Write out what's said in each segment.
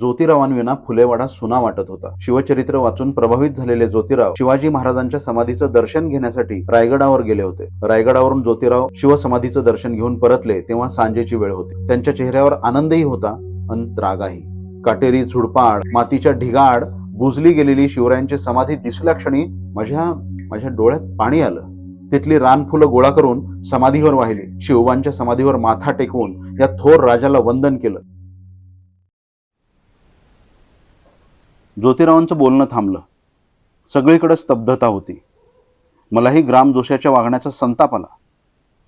ज्योतिरावांविना फुलेवाडा सुना वाटत होता. शिवचरित्र वाचून प्रभावित झालेले ज्योतिराव शिवाजी महाराजांच्या समाधीचं दर्शन घेण्यासाठी रायगडावर गेले होते. रायगडावरून ज्योतिराव शिवसमाधीचं दर्शन घेऊन परतले तेव्हा सांजेची वेळ होती. त्यांच्या चेहऱ्यावर आनंदही होता अन रागाही. काटेरी झुडपाड मातीच्या ढिगाड बुजली गेलेली शिवरायांची समाधी दिसल्या क्षणी माझ्या माझ्या डोळ्यात पाणी आलं. तिथली रानफुलं गोळा करून समाधीवर वाहिली. शिवबांच्या समाधीवर माथा टेकवून या थोर राजाला वंदन केलं. ज्योतिरावांचं बोलणं थांबलं. सगळीकडे स्तब्धता होती. मलाही ग्राम जोशाच्या वागण्याचा संताप आला.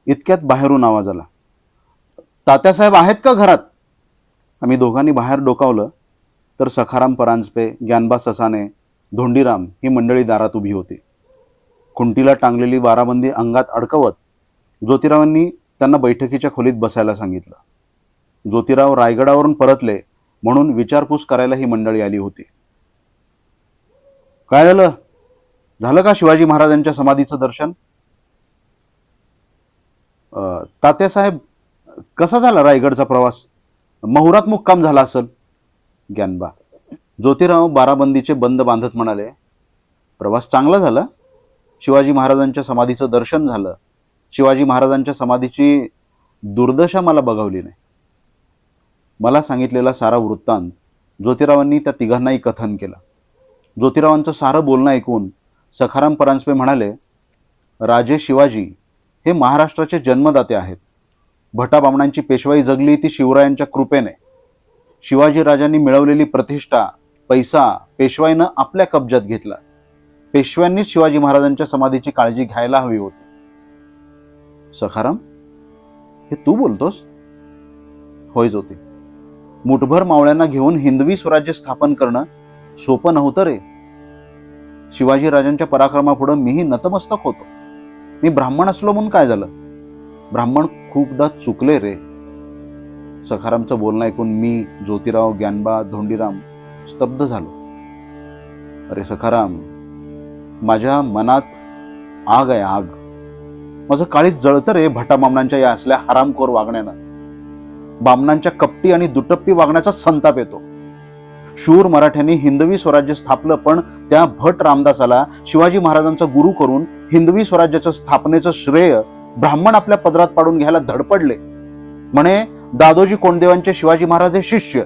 इतक्यात बाहेरून आवाज आला. तात्यासाहेब आहेत का घरात? आम्ही दोघांनी बाहेर डोकावलं. तर सखाराम परांजपे ज्ञानबा ससाने धोंडीराम ही मंडळी दारात उभी होती. खुंटीला टांगलेली बाराबंदी अंगात अडकवत ज्योतिरावांनी त्यांना बैठकीच्या खोलीत बसायला सांगितलं. ज्योतिराव रायगडावरून परतले म्हणून विचारपूस करायला ही मंडळी आली होती. काय झालं? झालं का शिवाजी महाराजांच्या समाधीचं दर्शन? तात्यासाहेब कसा झाला रायगडचा प्रवास? महुरात मुक्काम झाला असेल. ज्ञानबा ज्योतिराव बाराबंदीचे बंद बांधत म्हणाले प्रवास चांगला झाला. शिवाजी महाराजांच्या समाधीचं दर्शन झालं. शिवाजी महाराजांच्या समाधीची दुर्दशा मला बघावली नाही. मला सांगितलेला सारा वृत्तांत ज्योतिरावांनी त्या तिघांनाही कथन केला. ज्योतिरावांचं सारं बोलणं ऐकून सखाराम परांजपे म्हणाले राजे शिवाजी हे महाराष्ट्राचे जन्मदाते आहेत. भटाबामणांची पेशवाई जगली ती शिवरायांच्या कृपेने. शिवाजी राजांनी मिळवलेली प्रतिष्ठा पैसा पेशवाईनं आपल्या कब्जात घेतला. पेशव्यांनीच शिवाजी महाराजांच्या समाधीची काळजी घ्यायला हवी होती. सखाराम हे तू बोलतोस? होय ज्योती. मुठभर मावळ्यांना घेऊन हिंदवी स्वराज्य स्थापन करणं सोपं नव्हतं रे. शिवाजी राजांच्या पराक्रमापुढं मीही नतमस्तक होतो. मी ब्राह्मण असलो म्हणून काय झालं? ब्राह्मण खूपदा चुकले रे. सखारामचं बोलणं ऐकून मी ज्योतिराव ज्ञानबा धोंडीराम स्तब्ध झालो. अरे सखाराम माझ्या मनात आग आहे आग. माझं काळीच जळतं रे भटा बामणांच्या या असल्या हरामखोर वागण्यानं. बामणांच्या कपटी आणि दुटप्पी वागण्याचा संताप येतो. शूर मराठ्यांनी हिंदवी स्वराज्य स्थापलं पण त्या भट रामदासाला शिवाजी महाराजांचा गुरु करून हिंदवी स्वराज्याचं स्थापनेचं श्रेय ब्राह्मण आपल्या पदरात पाडून घ्यायला धडपडले. म्हणे दादोजी कोंडदेवांचे शिवाजी महाराज हे शिष्य.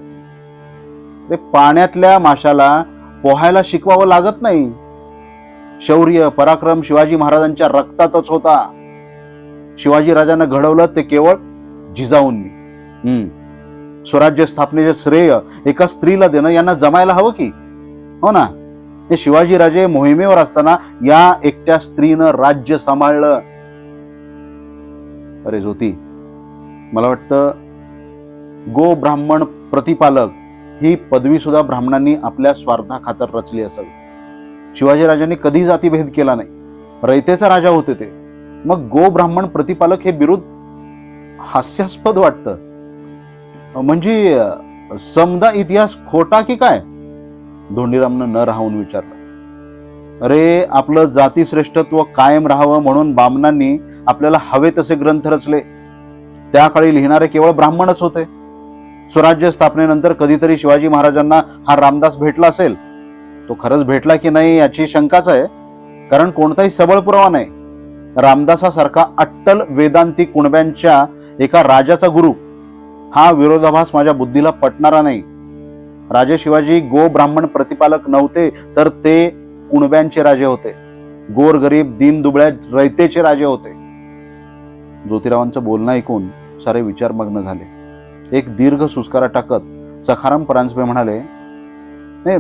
ते पाण्यातल्या माशाला पोहायला शिकवावं लागत नाही. शौर्य पराक्रम शिवाजी महाराजांच्या रक्तातच होता. शिवाजी राजांना घडवलं ते केवळ जिजाऊंनी. हम्म. स्वराज्य स्थापनेचे श्रेय एका स्त्रीला देणं यांना जमायला हवं की? हो ना? हे शिवाजीराजे मोहिमेवर असताना या एकट्या स्त्रीनं राज्य सांभाळलं. अरे ज्योती मला वाटतं गो ब्राह्मण प्रतिपालक ही पदवी सुद्धा ब्राह्मणांनी आपल्या स्वार्थाखातर रचली असावी. शिवाजीराजांनी कधी जातीभेद केला नाही. रयतेचा राजा होते ते. मग गो ब्राह्मण प्रतिपालक हे बिरुद हास्यास्पद वाटतं. म्हणजे समदा इतिहास खोटा की काय? धोंडीरामनं न राहून विचारलं. अरे आपलं जातीश्रेष्ठत्व कायम राहावं म्हणून बामणांनी आपल्याला हवे तसे ग्रंथ रचले. त्या काळी लिहिणारे केवळ ब्राह्मणच होते. स्वराज्य स्थापनेनंतर कधीतरी शिवाजी महाराजांना हा रामदास भेटला असेल. तो खरंच भेटला की नाही याची शंकाच आहे. कारण कोणताही सबळ पुरावा नाही. रामदासासारखा अट्टल वेदांती कुणब्यांच्या एका राजाचा गुरु हा विरोधाभास माझ्या बुद्धीला पटणारा नाही. राजे शिवाजी गो ब्राह्मण प्रतिपालक नव्हते तर ते कुणब्यांचे राजे होते. गोर गरीब दीन दुबळ्या रयतेचे राजे होते. ज्योतिरावांचं बोलणं ऐकून सारे विचारमग्न झाले. एक दीर्घ सुस्कारा टाकत सखाराम परांजपे म्हणाले नाही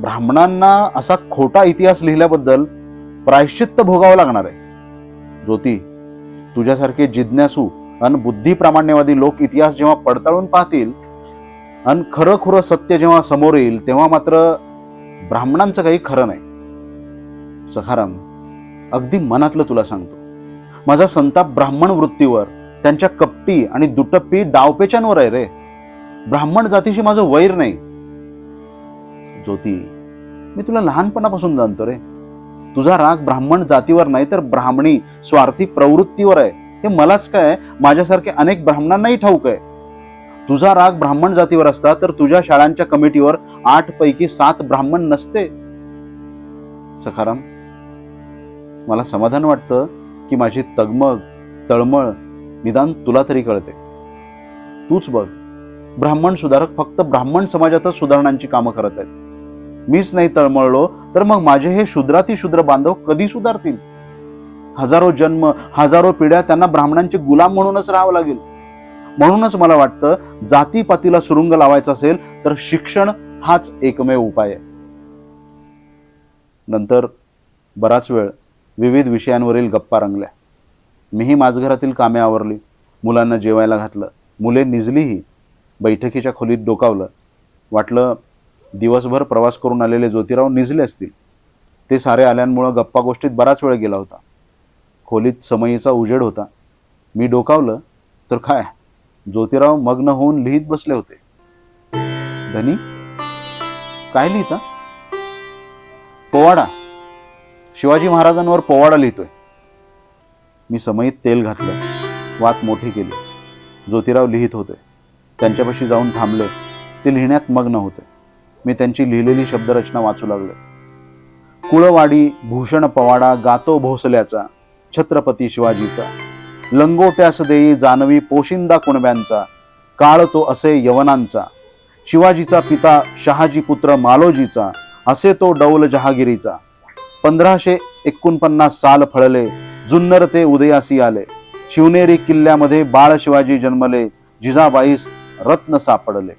ब्राह्मणांना असा खोटा इतिहास लिहिल्याबद्दल प्रायश्चित्त भोगावं लागणार आहे. ज्योती तुझ्यासारखे जिज्ञासू आणि बुद्धिप्रामाण्यवादी लोक इतिहास जेव्हा पडताळून पाहतील आणि खरं खुरं सत्य जेव्हा समोर येईल तेव्हा मात्र ब्राह्मणांचं काही खरं नाही. सखाराम अगदी मनातलं तुला सांगतो. माझा संताप ब्राह्मण वृत्तीवर त्यांच्या कपटी आणि दुटप्पी डावपेचांवर आहे रे. ब्राह्मण जातीशी माझं वैर नाही. ज्योती मी तुला लहानपणापासून जाणतो रे. तुझा राग ब्राह्मण जातीवर नाही तर ब्राह्मणी स्वार्थी प्रवृत्तीवर आहे. हे मलाच काय माझ्यासारखे अनेक ब्राह्मणांनाही ठाऊक आहे. तुझा राग ब्राह्मण जातीवर असता तर तुझ्या शाळांच्या कमिटीवर आठ पैकी सात ब्राह्मण नसते. सखाराम मला समाधान वाटतं की माझी तगमग तळमळ निदान तुला तरी कळते. तूच बघ ब्राह्मण सुधारक फक्त ब्राह्मण समाजातच सुधारणांची कामं करत आहेत. मीच नाही तळमळलो तर मग माझे हे शूद्राती शूद्र बांधव कधी सुधारतील? हजारो जन्म हजारो पिढ्या त्यांना ब्राह्मणांचे गुलाम म्हणूनच राहावं लागेल. म्हणूनच मला वाटतं जातीपातीला सुरुंग लावायचा असेल तर शिक्षण हाच एकमेव उपाय आहे. नंतर बराच वेळ विविध विषयांवरील गप्पा रंगल्या. मीही माझघरातील कामे आवरली. मुलांना जेवायला घातलं. मुले निजलीही बैठकीच्या खोलीत डोकावलं. वाटलं दिवसभर प्रवास करून आलेले ज्योतिराव निजले असतील. ते सारे आल्यांमुळं गप्पा गोष्टीत बराच वेळ गेला होता. खोलीत समयीचा उजेड होता. मी डोकावलं तर काय? ज्योतिराव मग्न होऊन लिहित बसले होते. धनी काय लिहिता? पोवाडा. शिवाजी महाराजांवर पोवाडा लिहितोय. मी समयीत तेल घातलं. वात मोठी केली. ज्योतिराव लिहित होते. त्यांच्यापाशी जाऊन थांबले. ते लिहिण्यात मग्न होते. मी त्यांची लिहिलेली शब्दरचना वाचू लागले. कुळवाडी भूषण पवाडा गातो भोसल्याचा छत्रपती शिवाजीचा. लंगोट्यास देई जानवी पोशिंदा कुणब्यांचा काळ तो असे यवनांचा. शिवाजीचा पिता शहाजी पुत्र मालोजीचा असे तो डौल जहागिरीचा. पंधराशे एकोणपन्नास साल फळले जुन्नर ते उदयासी आले. शिवनेरी किल्ल्यामध्ये बाळ शिवाजी जन्मले जिजाबाईस रत्न सापडले.